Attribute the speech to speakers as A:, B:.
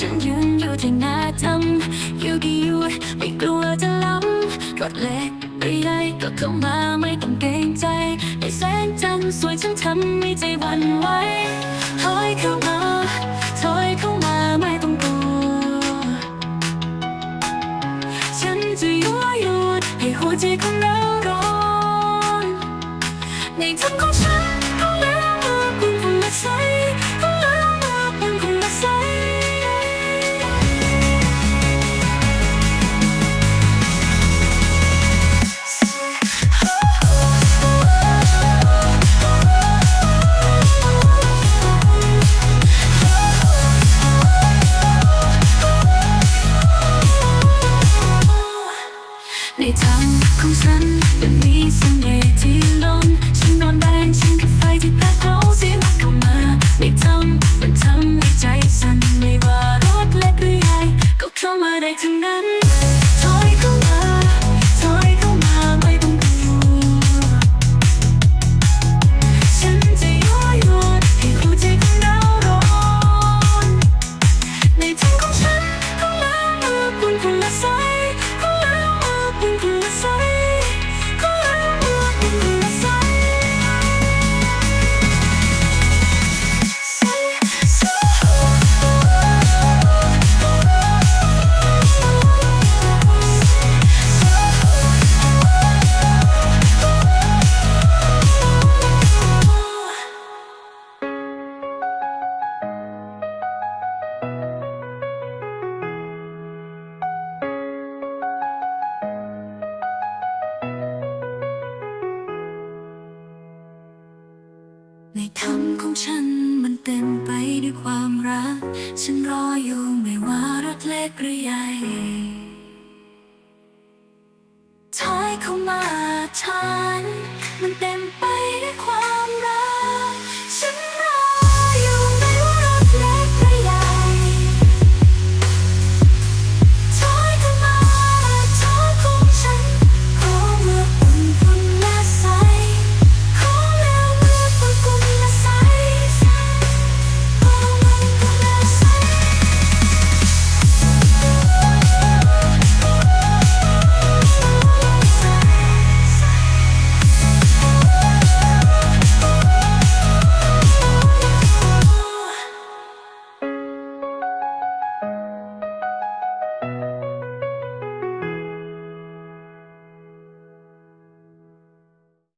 A: จะยืนอยู่ที่หน้าทำอยู่กี่ยู่ไม่กลัวจะล้ำกอดเล็กไปใหญ่ก็เข้ามาไม่ต้องเกรงใจในแสงจันทร์สวยฉันทำไม่ใจวันไหวถอยเข้ามาถอยเข้ามาไม่ต้องกลัว ฉันจะยั่วยุให้หัวใจของเราร้อนในทั้งของฉัน ในทางของฉันมันมีเสน่ห์ที่ล้นฉันนอนแดงฉันคือไฟที่แผดเราเสียงเข้ามาไม่ทำมันทำให้ใจสั่นไม่ว่ารถเล็กหรือใหญ่ก็เข้ามาได้ทั้งนั้น ในคำของฉันมันเต็มไปด้วยความรัก ฉันรออยู่ไม่ว่ารถเล็กหรือใหญ่ถอยเข้ามาฉันมันเต็ม